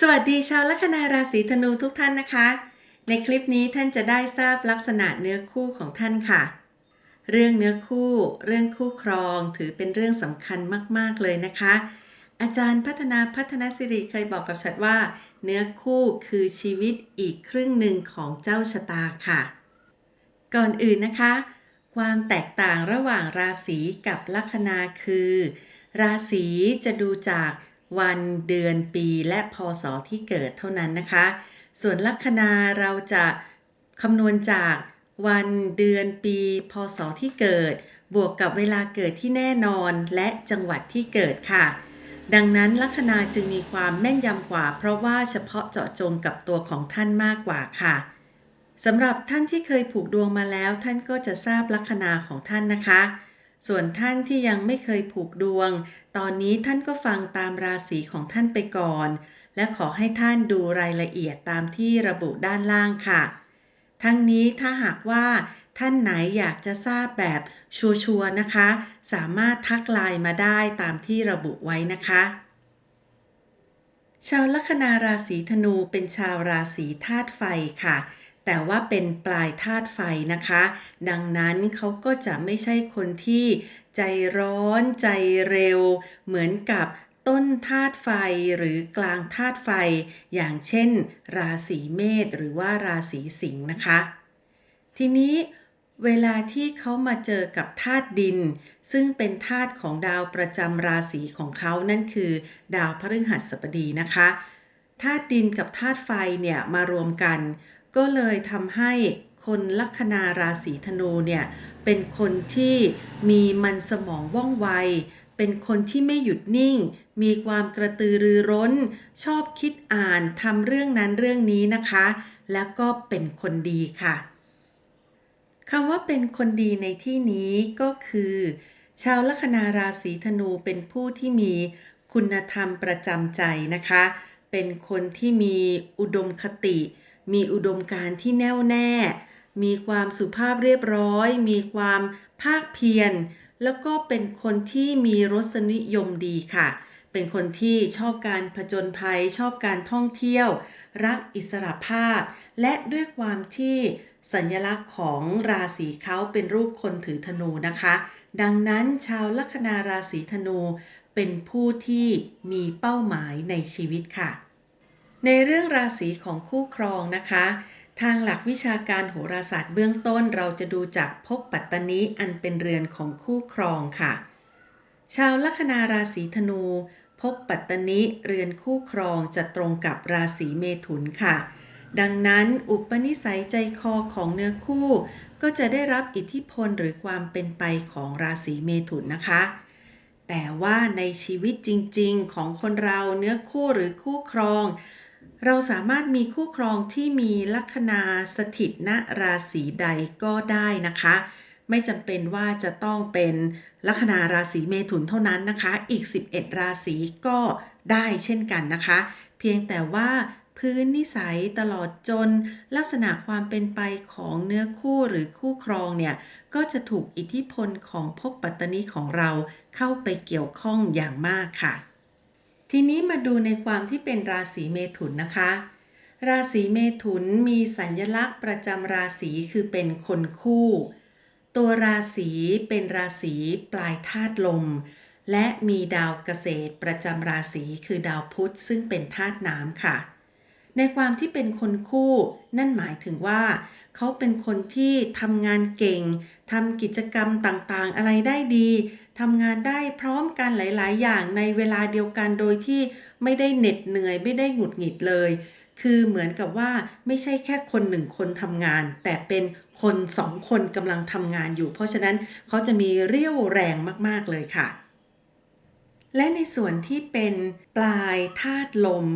สวัสดีชาวลัคนาราศีธนูทุกท่านนะคะ ในคลิปนี้ท่านจะได้ทราบลักษณะเนื้อคู่ของท่านค่ะ เรื่องเนื้อคู่ เรื่องคู่ครองถือเป็นเรื่องสำคัญมาก ๆ เลยนะคะ อาจารย์พัฒนาพัฒนาสิริเคยบอกกับฉันว่า เนื้อคู่คือชีวิตอีกครึ่งหนึ่งของเจ้าชะตาค่ะ ก่อนอื่นนะคะ ความแตกต่างระหว่างราศีกับลัคนาคือ ราศีจะดูจาก วันเดือนปีและพศที่เกิดเท่านั้นนะคะ ส่วนลัคนาเราจะคำนวณจากวันเดือนปี พศที่เกิด บวกกับเวลาเกิดที่แน่นอนและจังหวัดที่เกิดค่ะ ดังนั้นลัคนาจึงมีความแม่นยำกว่า เพราะว่าเฉพาะเจาะจงกับตัวของท่านมากกว่าค่ะสำหรับท่านที่เคยผูกดวงมาแล้ว ท่านก็จะทราบลัคนาของท่านนะคะ ส่วนท่านที่ยังไม่เคยผูกดวง ตอนนี้ท่านก็ฟังตามราศีของท่านไปก่อน และขอให้ท่านดูรายละเอียดตามที่ระบุด้านล่างค่ะ ทั้งนี้ถ้าหากว่าท่านไหนอยากจะทราบแบบชัวร์ๆนะคะ สามารถทักไลน์มาได้ตามที่ระบุไว้นะคะชาวลัคนาราศีธนูเป็นชาวราศีธาตุไฟค่ะ แต่ว่าเป็นปลายธาตุไฟนะคะ ดังนั้นเขาก็จะไม่ใช่คนที่ใจร้อนใจเร็ว เหมือนกับต้นธาตุไฟหรือกลางธาตุไฟ อย่างเช่น ราศีเมษหรือว่าราศีสิงห์นะคะ ทีนี้เวลาที่เขามาเจอกับธาตุดิน ซึ่งเป็นธาตุของดาวประจำราศีของเขานั่นคือ ดาวพฤหัสบดีนะคะธาตุดินกับธาตุไฟเนี่ยมารวมกัน ก็เลยทำให้คนลัคนาราศีธนูเนี่ยเป็นคนที่มีมันสมองว่องไว เป็นคนที่ไม่หยุดนิ่ง มีความกระตือรือร้น ชอบคิดอ่านทำเรื่องนั้นเรื่องนี้นะคะ แล้วก็เป็นคนดีค่ะคำว่าเป็นคนดีในที่นี้ก็คือ ชาวลัคนาราศีธนูเป็นผู้ที่มีคุณธรรมประจำใจนะคะ เป็นคนที่มีอุดมคติ มีอุดมการณ์ที่แน่วแน่ มีความสุภาพเรียบร้อย มีความภาคเพียร แล้วก็เป็นคนที่มีรสนิยมดีค่ะ เป็นคนที่ชอบการผจญภัย ชอบการท่องเที่ยว รักอิสระภาพ และด้วยความที่สัญลักษณ์ของราศีเขาเป็นรูปคนถือธนูนะคะ ดังนั้นชาวลัคนาราศีธนูเป็นผู้ที่มีเป้าหมายในชีวิตค่ะ ในเรื่องราศีของคู่ครองนะคะ ทางหลักวิชาการโหราศาสตร์เบื้องต้นเราจะดูจากภพปัตตนิอันเป็นเรือนของคู่ครองค่ะ ชาวลัคนาราศีธนูภพปัตตนิเรือนคู่ครองจะตรงกับราศีเมถุนค่ะ ดังนั้นอุปนิสัยใจคอของเนื้อคู่ ก็จะได้รับอิทธิพลหรือความเป็นไปของราศีเมถุนนะคะ แต่ว่าในชีวิตจริงๆ ของคนเราเนื้อคู่หรือคู่ครอง เราสามารถมีคู่ครองที่มีลัคนาสถิตณราศีใดก็ได้นะคะ ไม่จำเป็นว่าจะต้องเป็นลัคนาราศีเมถุนเท่านั้นนะคะ อีก 11 ราศีก็ได้เช่นกันนะคะ เพียงแต่ว่าพื้นนิสัยตลอดจน ลักษณะความเป็นไปของเนื้อคู่หรือคู่ครองเนี่ย ก็จะถูกอิทธิพลของภพปัตตนีของเราเข้าไปเกี่ยวข้องอย่างมากค่ะ ทีนี้มาดูในความที่เป็นราศีเมถุนนะคะ ราศีเมถุนมีสัญลักษณ์ประจำราศีคือเป็นคนคู่ ตัวราศีเป็นราศีปลายธาตุลม และมีดาวเกษตรประจำราศีคือดาวพุธซึ่งเป็นธาตุน้ำค่ะ ในความที่เป็นคนคู่ นั่นหมายถึงว่า เขาเป็นคนที่ทำงานเก่งทำกิจกรรมต่างๆ อะไรได้ดี ทำงานได้พร้อมกันหลาย ๆ อย่างในเวลาเดียวกันโดยที่ไม่ได้เหน็ดเหนื่อยไม่ได้หงุดหงิดเลย คือเหมือนกับว่าไม่ใช่แค่คนหนึ่งคนทำงาน แต่เป็นคนสองคนกำลังทำงานอยู่ เพราะฉะนั้นเขาจะมีเรี่ยวแรงมาก ๆ เลยค่ะ และในส่วนที่เป็นปลายธาตุลม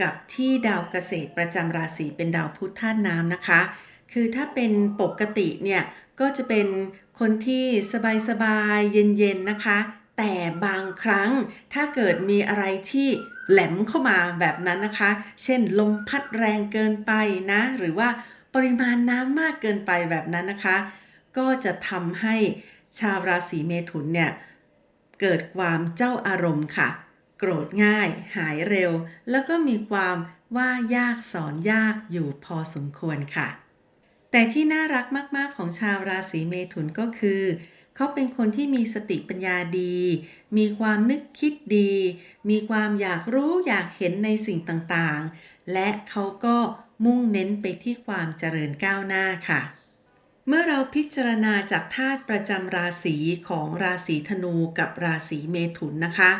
กับที่ดาวเกษตรประจำราศีเป็นดาวพุธธาตุน้ำนะคะ คือถ้าเป็นปกติเนี่ย ก็จะเป็นคนที่สบายๆ เย็นๆ นะคะ แต่บางครั้งถ้าเกิดมีอะไรที่แหลมเข้ามาแบบนั้นนะคะ เช่นลมพัดแรงเกินไปนะ หรือว่าปริมาณน้ำมากเกินไปแบบนั้นนะคะ ก็จะทำให้ชาวราศีเมถุนเนี่ย เกิดความเจ้าอารมณ์ค่ะ โกรธง่าย หายเร็ว แล้วก็มีความว่ายากสอนยากอยู่พอสมควรค่ะ แต่ที่น่ารักมาก ๆ ของชาวราศีเมถุนก็คือ เขาเป็นคนที่มีสติปัญญาดี มีความนึกคิดดี มีความอยากรู้อยากเห็นในสิ่งต่างๆ และเขาก็มุ่งเน้นไปที่ความเจริญก้าวหน้าค่ะ เมื่อเราพิจารณาจากธาตุประจำราศีของราศีธนูกับราศีเมถุนนะคะ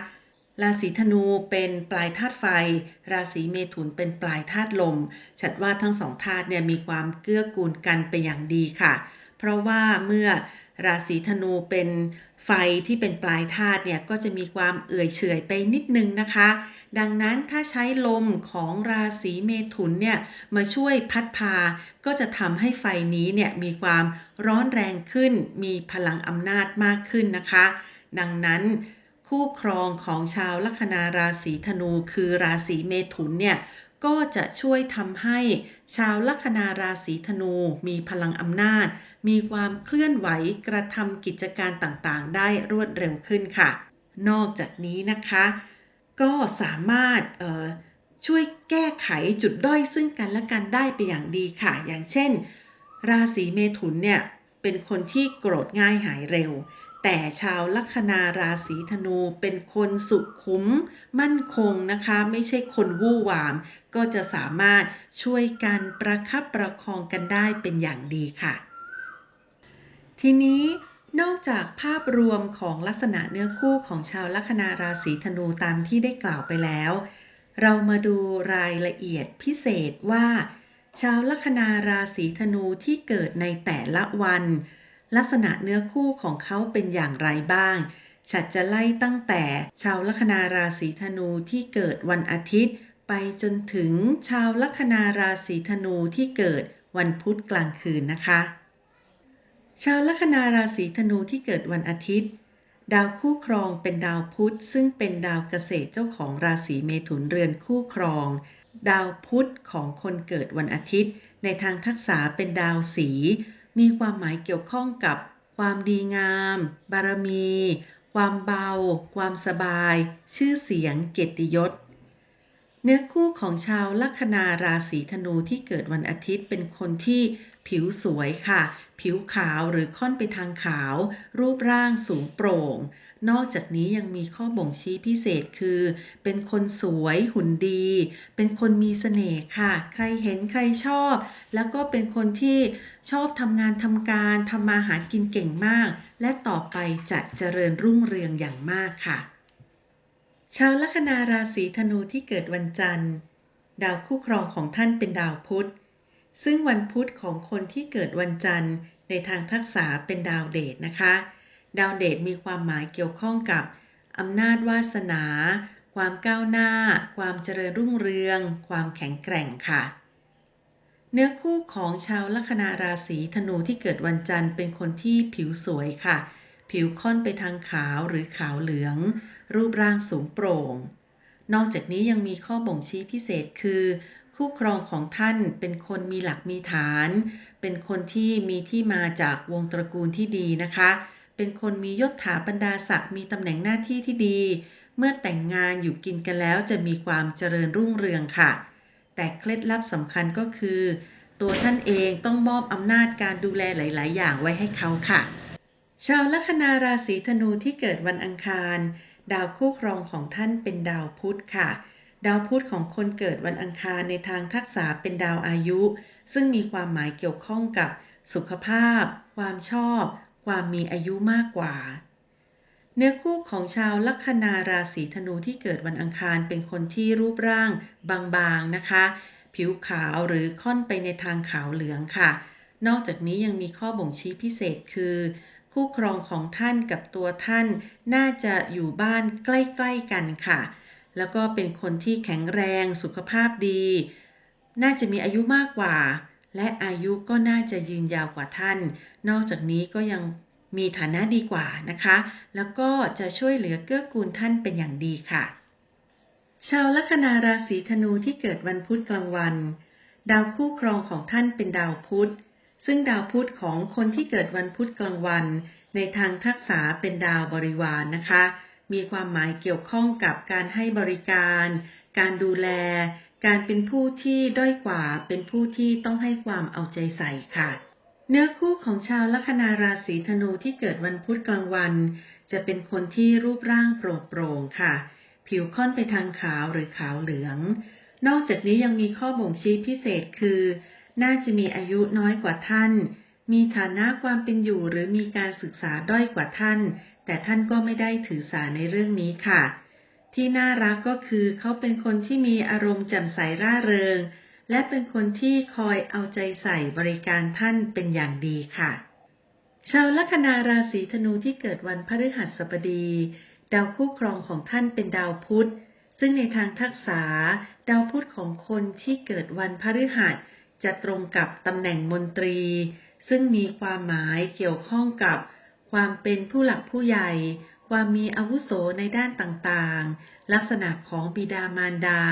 ราศีธนูเป็นปลายธาตุไฟ ราศีเมถุนเป็นปลายธาตุลม ฉัดว่าทั้งสองธาตุเนี่ยมีความเกื้อกูลกันไปอย่างดีค่ะ เพราะว่าเมื่อราศีธนูเป็นไฟที่เป็นปลายธาตุเนี่ยก็จะมีความเอื่อยเฉยไปนิดนึงนะคะ ดังนั้นถ้าใช้ลมของราศีเมถุนเนี่ยมาช่วยพัดพา ก็จะทำให้ไฟนี้เนี่ยมีความร้อนแรงขึ้น มีพลังอำนาจมากขึ้นนะคะ ดังนั้น คู่ครองของชาวลัคนาราศีธนูคือราศีเมถุนเนี่ยก็จะช่วยทำให้ชาวลัคนาราศีธนู มีพลังอำนาจ มีความเคลื่อนไหวกระทำกิจการต่างๆ ได้รวดเร็วขึ้นค่ะ นอกจากนี้นะคะ ก็สามารถช่วยแก้ไขจุดด้อยซึ่งกันและกันได้ไปอย่างดีค่ะ อย่างเช่น ราศีเมถุนเนี่ยเป็นคนที่โกรธง่ายหายเร็ว แต่ชาวลัคนาราศีธนูเป็นคนสุขุม มั่นคงนะคะ ไม่ใช่คนวู่วาม ก็จะสามารถช่วยกันประคับประคองกันได้เป็นอย่างดีค่ะ ทีนี้นอกจากภาพรวมของลักษณะเนื้อคู่ของชาวลัคนาราศีธนูตามที่ได้กล่าวไปแล้ว เรามาดูรายละเอียดพิเศษว่า ชาวลัคนาราศีธนูที่เกิดในแต่ละวัน ลักษณะเนื้อคู่ของเขาเป็นอย่างไรบ้าง ฉัดจะไล่ตั้งแต่ชาวลัคนาราศีธนูที่เกิดวันอาทิตย์ ไปจนถึงชาวลัคนาราศีธนูที่เกิดวันพุธกลางคืนนะคะ ชาวลัคนาราศีธนูที่เกิดวันอาทิตย์ ดาวคู่ครองเป็นดาวพุธซึ่งเป็นดาวเกษตรเจ้าของราศีเมถุนเรือนคู่ครอง ดาวพุธของคนเกิดวันอาทิตย์ ในทางทักษะเป็นดาวสี มีความหมายเกี่ยวข้องกับความดีงาม บารมี ความเบา ความสบาย ชื่อเสียง เกียรติยศ เนื้อคู่ของชาวลัคนาราศีธนูที่เกิดวันอาทิตย์เป็นคนที่ ผิวสวยค่ะ ผิวขาวหรือค่อนไปทางขาว รูปร่างสูงโปร่ง นอกจากนี้ยังมีข้อบ่งชี้พิเศษคือ เป็นคนสวยหุ่นดี เป็นคนมีเสน่ห์ค่ะ ใครเห็นใครชอบ แล้วก็เป็นคนที่ชอบทำงานทำการทำมาหากินเก่งมาก และต่อไปจะเจริญรุ่งเรืองอย่างมากค่ะ ชาวลัคนาราศีธนูที่เกิดวันจันทร์ ดาวคู่ครองของท่านเป็นดาวพุธ ซึ่งวันพุธของคนที่เกิดวันจันทร์ในทางทักษะเป็นดาวเดชนะคะ ดาวเดชมีความหมายเกี่ยวข้องกับอำนาจวาสนา ความก้าวหน้า ความเจริญรุ่งเรือง ความแข็งแกร่งค่ะ เนื้อคู่ของชาวลัคนาราศีธนูที่เกิดวันจันทร์เป็นคนที่ผิวสวยค่ะ ผิวค่อนไปทางขาวหรือขาวเหลือง รูปร่างสูงโปร่ง นอกจากนี้ยังมีข้อบ่งชี้พิเศษคือ คู่ครองของท่านเป็นคนมีหลักมีฐาน เป็นคนที่มีที่มาจากวงตระกูลที่ดีนะคะ เป็นคนมียศถาบรรดาศักดิ์มีตำแหน่งหน้าที่ที่ดี เมื่อแต่งงานอยู่กินกันแล้วจะมีความเจริญรุ่งเรืองค่ะ แต่เคล็ดลับสำคัญก็คือ ตัวท่านเองต้องมอบอำนาจการดูแลหลาย ๆ อย่างไว้ให้เขาค่ะ ชาวลัคนาราศีธนูที่เกิดวันอังคาร ดาวคู่ครองของท่านเป็นดาวพุธค่ะ ดาวพุธของคนเกิดวันอังคารในทางทักษะเป็นดาวอายุ ซึ่งมีความหมายเกี่ยวข้องกับสุขภาพ ความชอบ ความมีอายุมากกว่า เนื้อคู่ของชาวลัคนาราศีธนูที่เกิดวันอังคารเป็นคนที่รูปร่างบางๆนะคะ ผิวขาวหรือค่อนไปในทางขาวเหลืองค่ะ นอกจากนี้ยังมีข้อบ่งชี้พิเศษคือ คู่ครองของท่านกับตัวท่าน น่าจะอยู่บ้านใกล้ ๆ กันค่ะ แล้วก็เป็นคนที่แข็งแรงสุขภาพดี น่าจะมีอายุมากกว่า และอายุก็น่าจะยืนยาวกว่าท่าน นอกจากนี้ก็ยังมีฐานะดีกว่านะคะ แล้วก็จะช่วยเหลือเกื้อกูลท่านเป็นอย่างดีค่ะ ชาวลัคนาราศีธนูที่เกิดวันพุธกลางวัน ดาวคู่ครองของท่านเป็นดาวพุธ ซึ่งดาวพุธของคนที่เกิดวันพุธกลางวัน ในทางทักษะเป็นดาวบริวารนนะคะ มีความหมายเกี่ยวข้องกับการให้บริการ การดูแล การเป็นผู้ที่ด้อยกว่า เป็นผู้ที่ต้องให้ความเอาใจใส่ค่ะ เนื้อคู่ของชาวลัคนาราศีธนูที่เกิดวันพุธกลางวัน จะเป็นคนที่รูปร่างโปร่งโปร่งค่ะ ผิวค่อนไปทางขาวหรือขาวเหลือง นอกจากนี้ยังมีข้อบ่งชี้พิเศษคือ น่าจะมีอายุน้อยกว่าท่าน มีฐานะความเป็นอยู่หรือมีการศึกษาด้อยกว่าท่าน แต่ท่านก็ไม่ได้ถือสาในเรื่องนี้ค่ะ ที่น่ารักก็คือเขาเป็นคนที่มีอารมณ์แจ่มใสร่าเริง และเป็นคนที่คอยเอาใจใส่บริการท่านเป็นอย่างดีค่ะ ชาวลัคนาราศีธนูที่เกิดวันพฤหัสบดี ดาวคู่ครองของท่านเป็นดาวพุธ ซึ่งในทางทักษะดาวพุธของคนที่เกิดวันพฤหัสจะตรงกับตำแหน่งมนตรี ซึ่งมีความหมายเกี่ยวข้องกับ ความเป็นผู้หลักผู้ใหญ่ ความมีอาวุโสในด้านต่างๆ ลักษณะของบิดามารดา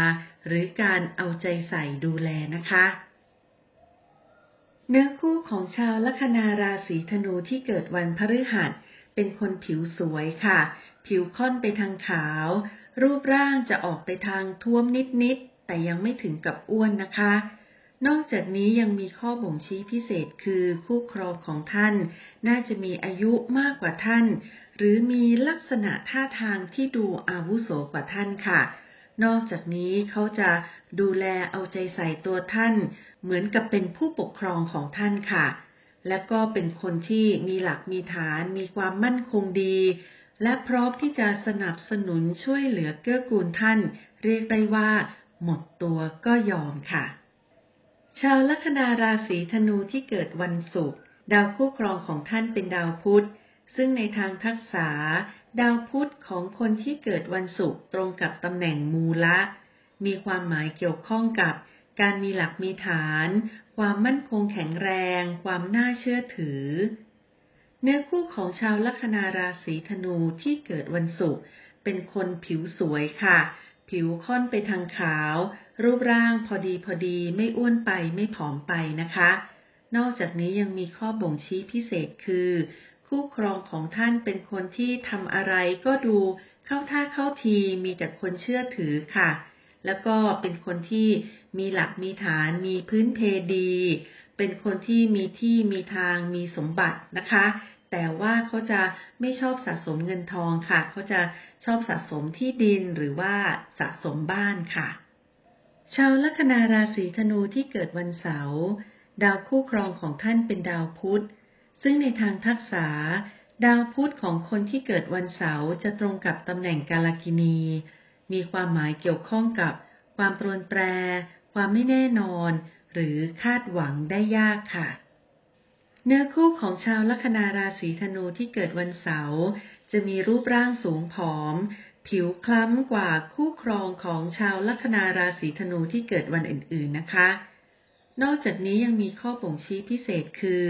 หรือการเอาใจใส่ดูแลนะคะ เนื้อคู่ของชาวลัคนาราศีธนูที่เกิดวันพฤหัส เป็นคนผิวสวยค่ะ ผิวค่อนไปทางขาว รูปร่างจะออกไปทางท้วมนิดๆ แต่ยังไม่ถึงกับอ้วนนะคะ นอกจากนี้ยังมีข้อบ่งชี้พิเศษคือคู่ครองของท่าน น่าจะมีอายุมากกว่าท่าน หรือมีลักษณะท่าทางที่ดูอาวุโสกว่าท่านค่ะ นอกจากนี้เขาจะดูแลเอาใจใส่ตัวท่าน เหมือนกับเป็นผู้ปกครองของท่านค่ะ และก็เป็นคนที่มีหลักมีฐาน มีความมั่นคงดี และพร้อมที่จะสนับสนุนช่วยเหลือเกื้อกูลท่าน เรียกได้ว่า หมดตัวก็ยอมค่ะ ชาวลัคนาราศีธนูที่เกิดวันศุกร์ดาวคู่ครองของท่านเป็นดาวพุธ ซึ่งในทางทักษะดาวพุธของคนที่เกิดวันศุกร์ตรงกับตำแหน่งมูละ มีความหมายเกี่ยวข้องกับการมีหลักมีฐาน ความมั่นคงแข็งแรง ความน่าเชื่อถือ เนื้อคู่ของชาวลัคนาราศีธนูที่เกิดวันศุกร์เป็นคนผิวสวยค่ะ ผิวค่อนไปทางขาว รูปร่างพอดีพอดีไม่อ้วนไปไม่ผอมไปนะคะ นอกจากนี้ยังมีข้อบ่งชี้พิเศษคือ คู่ครองของท่านเป็นคนที่ทำอะไรก็ดูเข้าท่าเข้าทีมีแต่คนเชื่อถือค่ะ แล้วก็เป็นคนที่มีหลักมีฐานมีพื้นเพดี เป็นคนที่มีที่มีทางมีสมบัตินะคะ แต่ว่าเขาจะไม่ชอบสะสมเงินทองค่ะ เขาจะชอบสะสมที่ดินหรือว่าสะสมบ้านค่ะ ชาวลัคนาราศีธนูที่เกิดวันเสาร์ดาวคู่ครองของท่านเป็นดาวพุธ ซึ่งในทางทักษะดาวพุธของคนที่เกิดวันเสาร์จะตรงกับตำแหน่งกาลกินี มีความหมายเกี่ยวข้องกับความปรวนแปร ความไม่แน่นอน หรือคาดหวังได้ยากค่ะ เนื้อคู่ของชาวลัคนาราศีธนูที่เกิดวันเสาร์จะมีรูปร่างสูงผอม ผิวคล้ำกว่าคู่ครองของชาวลัคนาราศีธนูที่เกิดวันอื่นๆนะคะ นอกจากนี้ยังมีข้อบ่งชี้พิเศษคือ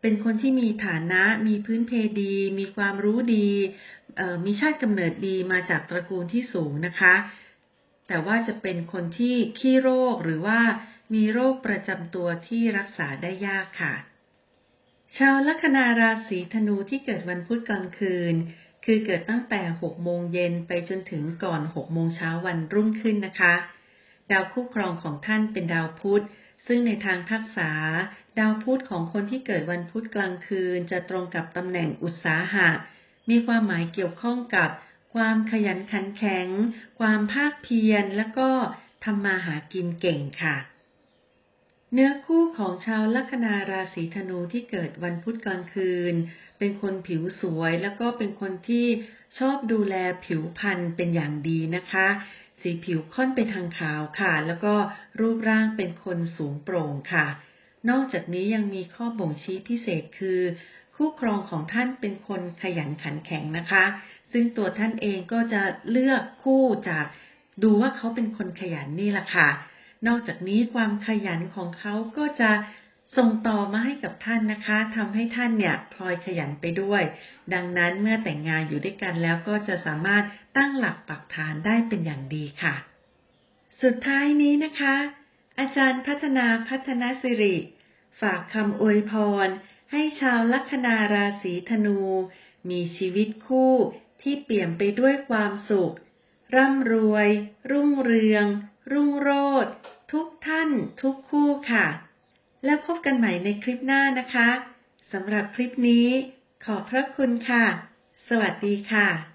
เป็นคนที่มีฐานะมีพื้นเพดี มีความรู้ดีมีชาติกำเนิดดีมาจากตระกูลที่สูงนะคะ แต่ว่าจะเป็นคนที่ขี้โรคหรือว่ามีโรคประจำตัวที่รักษาได้ยากค่ะ ชาวลัคนาราศีธนูที่เกิดวันพุธกลางคืน คือเกิดตั้งแต่ 6 โมงเย็นไปจนถึงก่อน 6 โมงเช้าวันรุ่งขึ้นนะคะ ดาวคู่ครองของท่านเป็นดาวพุธ ซึ่งในทางทักษะดาวพุธของคนที่เกิดวันพุธกลางคืน จะตรงกับตำแหน่งอุตสาหะ มีความหมายเกี่ยวข้องกับ ความขยันขันแข็ง ความภาคเพียร และก็ทำมาหากินเก่งค่ะ เนื้อคู่ของชาวลัคนาราศีธนูที่เกิดวันพุธกลางคืน เป็นคนผิวสวยแล้วก็เป็นคนที่ชอบดูแลผิวพรรณเป็นอย่างดีนะคะ สีผิวค่อนไปทางขาวค่ะ แล้วก็รูปร่างเป็นคนสูงโปร่งค่ะ นอกจากนี้ยังมีข้อบ่งชี้พิเศษคือ คู่ครองของท่านเป็นคนขยันขันแข็งนะคะ ซึ่งตัวท่านเองก็จะเลือกคู่จากดูว่าเขาเป็นคนขยันนี่แหละค่ะ นอกจากนี้ความขยันของเขาก็จะส่งต่อมาให้กับท่านนะคะทำให้ท่านเนี่ยพลอยขยันไปด้วย ดังนั้นเมื่อแต่งงานอยู่ด้วยกันแล้วก็จะสามารถตั้งหลักปักฐานได้เป็นอย่างดีค่ะ สุดท้ายนี้นะคะ อาจารย์พัฒนาพัฒนาสิริ ฝากคำอวยพร ให้ชาวลัคนาราศีธนู มีชีวิตคู่ที่เปี่ยมไปด้วยความสุข ร่ำรวย รุ่งเรือง รุ่งโรจน์ ทุกท่านทุกคู่ค่ะ แล้วพบกันใหม่ในคลิปหน้านะคะสำหรับคลิปนี้ ขอบพระคุณค่ะ สวัสดีค่ะ